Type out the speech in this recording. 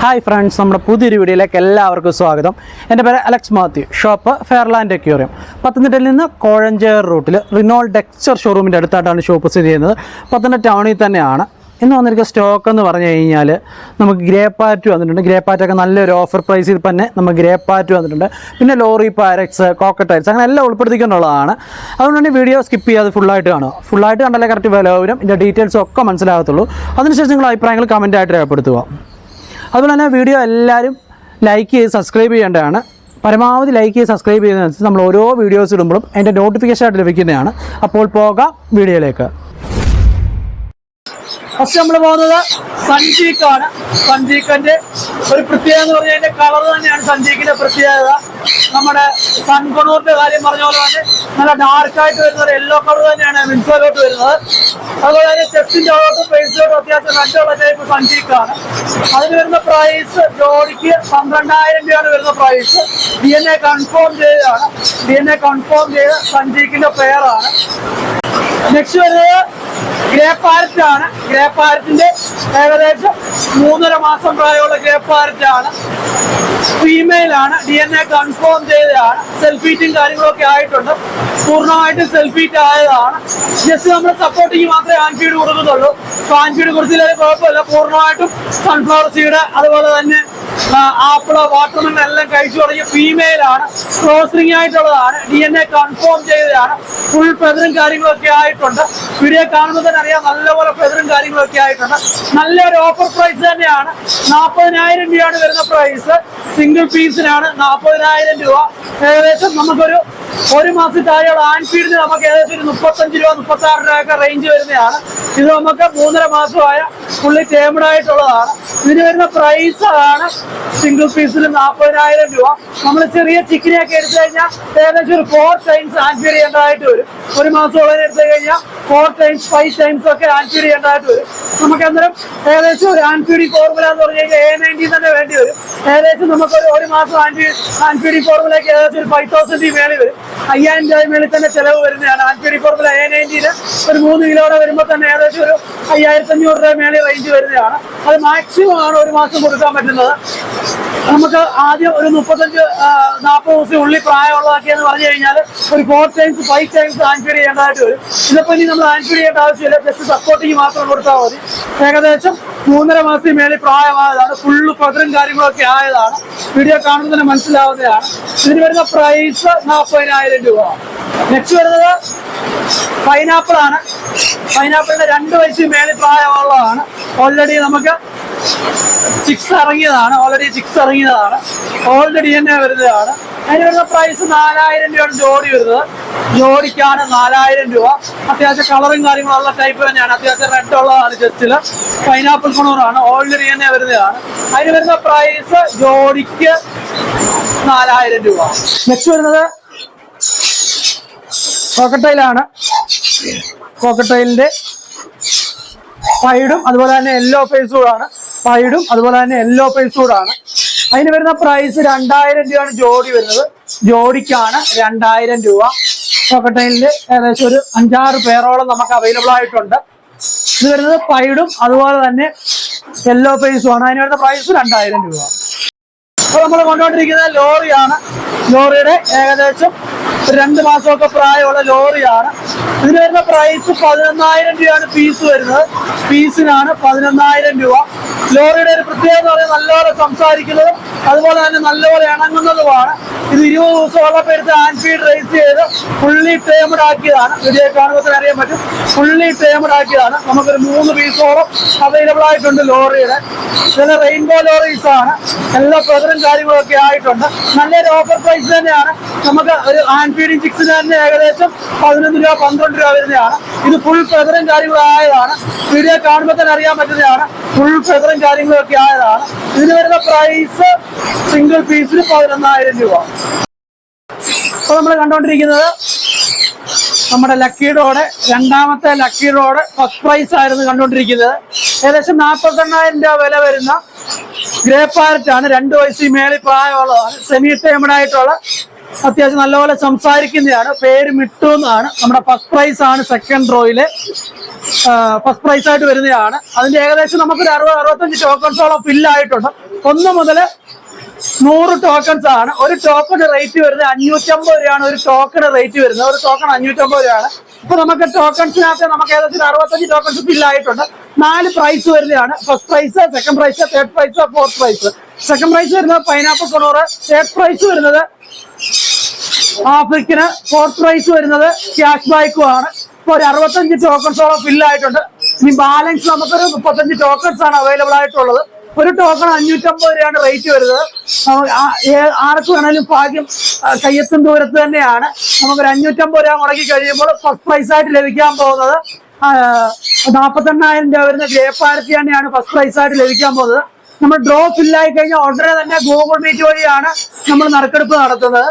Hi friends നമ്മുടെ പുതിയൊരു വീഡിയോയിലേക്ക് എല്ലാവർക്കും സ്വാഗതം. എന്റെ പേര് Alex Mathew shop Fairland aquarium പത്തനംതിട്ടയിൽ നിന്ന് കോഴഞ്ചേർ റൂട്ടിൽ റിനോൾ ഡെക്സ്ചർ ഷോറൂമിന്റെ അടുത്തായിട്ടാണ് ഷോപ്പ് സ്ഥിതി ചെയ്യുന്നത്. പത്തനംതിട്ട ടൗണിൽ തന്നെയാണ്. ഇന്ന് വന്നിരിക്കുന്ന സ്റ്റോക്ക് എന്ന് പറഞ്ഞു കഴിഞ്ഞാൽ നമുക്ക് ഗ്രേപ്പാറ്റ് വന്നിട്ടുണ്ട്. ഗ്രേപ്പാറ്റൊക്കെ നല്ലൊരു ഓഫർ പ്രൈസിൽ തന്നെ നമുക്ക് ഗ്രേപ്പാറ്റ് വന്നിട്ടുണ്ട്. പിന്നെ ലോറി പാരക്സ് കോക്കറ്റൈൽസ് അങ്ങനെ എല്ലാം ഉൾപ്പെടുത്തിക്കൊണ്ടുള്ളതാണ്. അതുകൊണ്ട് വീഡിയോ സ്കിപ്പ് ചെയ്യാതെ ഫുള്ളായിട്ട് കാണുക. ഫുള്ളായിട്ട് കണ്ടാലേ കറക്റ്റ് വില വരും. ഇതിന്റെ ഡീറ്റെയിൽസ് ഒക്കെ മനസ്സിലാകത്തുള്ളൂ. അതിനുശേഷം നിങ്ങൾ അഭിപ്രായങ്ങൾ കമന്റായിട്ട് രേഖപ്പെടുത്തുക. അതുപോലെ തന്നെ വീഡിയോ എല്ലാവരും ലൈക്ക് ചെയ്ത് സബ്സ്ക്രൈബ് ചെയ്യേണ്ടതാണ്. പരമാവധി ലൈക്ക് ചെയ്ത് സബ്സ്ക്രൈബ് ചെയ്യുന്നതനുസരിച്ച് നമ്മൾ ഓരോ വീഡിയോസ് ഇടുമ്പോഴും അതിന്റെ നോട്ടിഫിക്കേഷൻ ആയിട്ട് ലഭിക്കുന്നതാണ്. അപ്പോൾ പോകാം വീഡിയോയിലേക്ക്. ഫസ്റ്റ് നമ്മൾ പോകുന്നത് സഞ്ചീക്കാണ് സൺജീക്കന്റെ ഒരു പ്രത്യേകത എന്ന് പറഞ്ഞാൽ കളർ തന്നെയാണ് സൺജീക്കിന്റെ പ്രത്യേകത. നമ്മുടെ സൺകൊണൂറിന്റെ കാര്യം പറഞ്ഞ പോലെ തന്നെ നല്ല ഡാർക്ക് ആയിട്ട് വരുന്ന യെല്ലോ കളർ തന്നെയാണ് മിൻസോയിലോട്ട് വരുന്നത്. അതുപോലെ തന്നെ ചെസ്റ്റിന്റെ അകത്തും പേഴ്സിലോട്ടും അത്യാവശ്യം രണ്ടുള്ള ടൈപ്പ് സഞ്ചിക്കാണ് അതിന് വരുന്ന പ്രൈസ് ജോഡിക്ക് പന്ത്രണ്ടായിരം രൂപയാണ് വരുന്ന price D N A confirm ചെയ്തതാണ്. ഡി എൻ എ കൺഫേം ചെയ്ത സഞ്ചിക്കിന്റെ പെയറാണ് നെക്സ്റ്റ് വരുന്നത് ഗ്രേ പാരറ്റ് ആണ്. ഗ്രേ പാരറ്റിന്റെ ഏകദേശം മൂന്നര മാസം പ്രായമുള്ള ഗ്രേ പാരറ്റ് ആണ്. ഫീമെയിൽ ആണ്. ഡി എൻ എ കൺഫേം ചെയ്തതാണ്. സെൽഫീറ്റും കാര്യങ്ങളൊക്കെ ആയിട്ടുണ്ട്. പൂർണമായിട്ടും സെൽഫീറ്റ് ആയതാണ്. ജസ്റ്റ് നമ്മൾ സപ്പോർട്ടിങ് മാത്രമേ ആൻഫീഡ് കൊടുക്കുന്നുള്ളൂ. അപ്പൊ ആൻഫീഡ് കൊടുത്തില്ലെങ്കിൽ കുഴപ്പമില്ല. പൂർണമായിട്ടും സൺഫ്ലവർ സീഡ് അതുപോലെ തന്നെ ആപ്പിൾ വാട്ടർമെലൻ എല്ലാം കഴിച്ചു തുടങ്ങിയ ഫീമെയിൽ ആണ്. ആയിട്ടുള്ളതാണ്. ഡി എൻ എ കൺഫേം ചെയ്തതാണ്. ഫുൾ ഫെദറും കാര്യങ്ങളൊക്കെ ആയിട്ടുണ്ട്. വീഡിയോ കാണുമ്പോൾ തന്നെ അറിയാം നല്ലപോലെ ഫെദറും കാര്യങ്ങളൊക്കെ ആയിട്ടുണ്ട്. നല്ലൊരു ഓഫർ പ്രൈസ് തന്നെയാണ്. നാൽപ്പതിനായിരം രൂപയാണ് വരുന്ന പ്രൈസ് സിംഗിൾ പീസിനാണ് നാൽപ്പതിനായിരം രൂപ. ഏകദേശം നമുക്കൊരു ഒരു മാസം താഴെയുള്ള ആൻഫീൽഡിന് നമുക്ക് ഏകദേശം ഒരു മുപ്പത്തഞ്ച് രൂപ മുപ്പത്തി ആറ് രൂപയൊക്കെ റേഞ്ച് വരുന്നതാണ്. ഇത് നമുക്ക് മൂന്നര മാസമായ ഫുള്ളി ടേമഡ് ആയിട്ടുള്ളതാണ്. ഇതിന് വരുന്ന പ്രൈസ് ആണ് സിംഗിൾ പീസിൽ നാൽപ്പതിനായിരം രൂപ. നമ്മൾ ചെറിയ ചിക്കനെയൊക്കെ എടുത്തു കഴിഞ്ഞാൽ ഏകദേശം ഒരു ഫോർ ടൈംസ് ആൻഫീഡ് ചെയ്യേണ്ടതായിട്ട് വരും. ഒരു മാസത്തോളം എടുത്തു കഴിഞ്ഞാൽ ഫോർ ടൈംസ് ഫൈവ് ടൈംസ് ഒക്കെ ആൻഫീഡ് ചെയ്യേണ്ടതായിട്ട് വരും. നമുക്ക് അന്നേരം ഏകദേശം ഒരു ആൻഫ്യൂരി ഫോർമുല എന്ന് പറഞ്ഞു കഴിഞ്ഞാൽ എ നയന്റി തന്നെ വേണ്ടി വരും. ഏകദേശം നമുക്ക് ഒരു മാസം ആൻഫീ ആൻഫീഡിംഗ് ഫോർമുലയ്ക്ക് ഏകദേശം ഒരു ഫൈവ് തൗസൻഡ് മേളിൽ വരും. അയ്യായിരം രൂപ മേളിൽ തന്നെ ചെലവ് വരുന്നതാണ് ആൻഫ്യൂരി ഫോർമുല എ നയന്റീന് ഒരു മൂന്ന് കിലോടെ വരുമ്പോൾ തന്നെ ഏകദേശം ഒരു അയ്യായിരത്തി അഞ്ഞൂറ് രൂപ മേളിൽ റേഞ്ച് വരുന്നതാണ്. അത് മാക്സിമം ആണ് ഒരു മാസം കൊടുക്കാൻ പറ്റുന്നത്. നമുക്ക് ആദ്യം ഒരു മുപ്പത്തഞ്ച് നാൽപ്പത് ദിവസം ഉള്ളിൽ പ്രായമുള്ളതൊക്കെ എന്ന് പറഞ്ഞു കഴിഞ്ഞാൽ ഒരു ഫോർ ടൈംസ് ഫൈവ് ടൈംസ് ആൻഫീഡ് ചെയ്യേണ്ടതായിട്ട് വരും. ഇതിപ്പോ ഇനി നമ്മൾ ആൻഫീഡ് ചെയ്യേണ്ട ആവശ്യമില്ല. ജസ്റ്റ് സപ്പോർട്ടിങ് മാത്രം കൊടുത്താൽ മതി. ഏകദേശം മൂന്നര മാസത്തിൽ മേളിൽ പ്രായമായതാണ്. ഫുള്ള് പതറും കാര്യങ്ങളൊക്കെ ആയതാണ്. വീഡിയോ കാണുമ്പോൾ തന്നെ മനസ്സിലാവുന്നതാണ്. ഇതിന് വരുന്ന പ്രൈസ് നാൽപ്പതിനായിരം രൂപ. നെക്സ്റ്റ് വരുന്നത് പൈനാപ്പിൾ ആണ്. പൈനാപ്പിളിന്റെ രണ്ട് വയസ്സിൽ മേളിൽ പ്രായമുള്ളതാണ്. ഓൾറെഡി നമുക്ക് ചിക്സ് ഇറങ്ങിയതാണ്. ഓൾറെഡി ചിക്സ് ഇറങ്ങിയതാണ്. ഓൾറെഡി തന്നെ വരുന്നതാണ്. അതിന് വരുന്ന പ്രൈസ് നാലായിരം രൂപയാണ് ജോഡി വരുന്നത്. ജോഡിക്കാണ് നാലായിരം രൂപ. അത്യാവശ്യം കളറും കാര്യങ്ങളുള്ള ടൈപ്പ് തന്നെയാണ്. അത്യാവശ്യം റെഡ് ഉള്ളതാണ് ചെസ്റ്റിൽ പൈനാപ്പിൾ കുണൂറാണ് ഓൾറെഡി തന്നെ വരുന്നതാണ്. അതിന് വരുന്ന പ്രൈസ് ജോഡിക്ക് നാലായിരം രൂപ. നെക്സ്റ്റ് വരുന്നത് കോക്കട്ടയിലാണ് കോക്കട്ടയിലിന്റെ സൈഡും അതുപോലെ തന്നെ യെല്ലോ ഫേസ് കൂടാണ് പൈഡും അതുപോലെ തന്നെ യെല്ലോ പെൻസൂടാണ് അതിന് വരുന്ന പ്രൈസ് രണ്ടായിരം രൂപയാണ് ജോഡി വരുന്നത്. ജോഡിക്കാണ് രണ്ടായിരം രൂപ. കോക്കട്ടയിലിന്റെ ഏകദേശം ഒരു അഞ്ചാറ് പേരോളം നമുക്ക് അവൈലബിൾ ആയിട്ടുണ്ട്. ഇത് വരുന്നത് പൈഡും അതുപോലെ തന്നെ യെല്ലോ ആണ്. അതിന് വരുന്ന പ്രൈസ് രണ്ടായിരം രൂപ. അപ്പോൾ നമ്മൾ കൊണ്ടുകൊണ്ടിരിക്കുന്നത് ലോറിയാണ്. ലോറിയുടെ ഏകദേശം രണ്ട് മാസമൊക്കെ പ്രായമുള്ള ലോറിയാണ്. ഇതിന് വരുന്ന പ്രൈസ് പതിനൊന്നായിരം രൂപയാണ് പീസ് വരുന്നത്. പീസിനാണ് പതിനൊന്നായിരം രൂപ. ലോറിയുടെ ഒരു പ്രത്യേകത പറയുന്നത് നല്ലപോലെ സംസാരിക്കുന്നതും അതുപോലെ തന്നെ നല്ലപോലെ ഇണങ്ങുന്നതുമാണ്. ഇത് ഇരുപത് ദിവസമുള്ളപ്പോൾ എടുത്ത് ആൻഫീഡ് റേസ് ചെയ്ത് ഫുള്ളി ടേമഡ് ആക്കിയതാണ്. വീഡിയോ കാണുമ്പോൾ തന്നെ അറിയാൻ പറ്റും. ഫുള്ളി ടേമഡ് ആക്കിയതാണ്. നമുക്കൊരു മൂന്ന് പീസോളം അവൈലബിൾ ആയിട്ടുണ്ട് ലോറിയുടെ. ചില റെയിൻബോ ലോറീസ് ആണ്. എല്ലാ പ്രതറും കാര്യങ്ങളൊക്കെ ആയിട്ടുണ്ട്. നല്ലൊരു ഓഫർ പ്രൈസ് തന്നെയാണ്. നമുക്ക് ഒരു ആൻഫീഡിങ് ചിക്സിന് തന്നെ ഏകദേശം പതിനൊന്ന് രൂപ പന്ത്രണ്ട് രൂപ വരുന്നതാണ്. ഇത് ഫുൾ ഫെദറും കാര്യങ്ങളായതാണ്. വീഡിയോ കാണുമ്പോൾ തന്നെ അറിയാൻ പറ്റുന്നതാണ്. ഫുൾ ഫെദറും കാര്യങ്ങളും ഒക്കെ ആയതാണ്. ഇതിന് വരുന്ന പ്രൈസ് സിംഗിൾ പീസിന് പതിനൊന്നായിരം രൂപ. അപ്പൊ നമ്മൾ കണ്ടുകൊണ്ടിരിക്കുന്നത് നമ്മുടെ ലക്കി റോഡ് രണ്ടാമത്തെ ലക്കി റോഡ് ഫസ്റ്റ് പ്രൈസ് ആയിരുന്നു കണ്ടുകൊണ്ടിരിക്കുന്നത് ഏകദേശം നാൽപ്പത്തെണ്ണായിരം രൂപ വില വരുന്ന ഗ്രേ പാരറ്റ് ആണ്. രണ്ട് വയസ്സിൽ മേളിൽ പ്രായമുള്ളതാണ്. സെമി ടേമഡ് ആയിട്ടുള്ള. അത്യാവശ്യം നല്ലപോലെ സംസാരിക്കുന്നതാണ്. പേര് മിട്ടു എന്നാണ് നമ്മുടെ ഫസ്റ്റ് പ്രൈസ് ആണ് സെക്കൻഡ് റോയിലെ ഫസ്റ്റ് പ്രൈസ് ആയിട്ട് വരുന്നതാണ്. അതിന്റെ ഏകദേശം നമുക്കൊരു അറുപത് അറുപത്തഞ്ച് ടോക്കൺസോളം ഫില്ലായിട്ടുണ്ട് ഒന്ന് മുതൽ നൂറ് ടോക്കൺസ് ആണ്. ഒരു ടോക്കൺ റേറ്റ് വരുന്നത് അഞ്ഞൂറ്റമ്പത് രൂപയാണ്. ഒരു ടോക്കൺ റേറ്റ് വരുന്നത്. ഒരു ടോക്കൺ അഞ്ഞൂറ്റമ്പത് രൂപയാണ്. ഇപ്പൊ നമുക്ക് ടോക്കൺസിനകത്ത് നമുക്ക് ഏകദേശം അറുപത്തഞ്ച് ടോക്കൺസ് ഫില്ലായിട്ടുണ്ട് നാല് പ്രൈസ് വരുന്നതാണ്. First prize second prize third prize fourth prize second prize വരുന്നത് പൈനാപ്പിൾ കൊണൂറ് തേർഡ് പ്രൈസ് വരുന്നത് ആഫ്രിക്കന് ഫോർത്ത് പ്രൈസ് വരുന്നത് ക്യാഷ് ബാക്കും ആണ്. ഇപ്പൊ ഒരു അറുപത്തഞ്ച് ടോക്കൺസോളം ഫില്ലായിട്ടുണ്ട് ഇനി ബാലൻസ് നമുക്കൊരു മുപ്പത്തഞ്ച് ടോക്കൺസ് ആണ് അവൈലബിൾ ആയിട്ടുള്ളത്. ഒരു ടോക്കൺ അഞ്ഞൂറ്റമ്പത് രൂപയാണ് റേറ്റ് വരുന്നത്. ആർക്ക് വേണേലും ഭാഗ്യം കയ്യെത്തും ദൂരത്ത് തന്നെയാണ്. നമുക്കൊരു അഞ്ഞൂറ്റമ്പത് രൂപ മുടക്കി കഴിയുമ്പോൾ ഫസ്റ്റ് പ്രൈസ് ആയിട്ട് ലഭിക്കാൻ പോകുന്നത് നാൽപ്പത്തെണ്ണായിരം രൂപ വരുന്ന ഗ്രേപ്പാരത്തി തന്നെയാണ് ഫസ്റ്റ് പ്രൈസ് ആയിട്ട് ലഭിക്കാൻ പോകുന്നത്. നമ്മൾ ഡ്രോ ഫില്ലായി കഴിഞ്ഞാൽ ഉടനെ തന്നെ ഗൂഗിൾ മീറ്റ് വഴിയാണ് നമ്മൾ നറുക്കെടുപ്പ് നടത്തുന്നത്.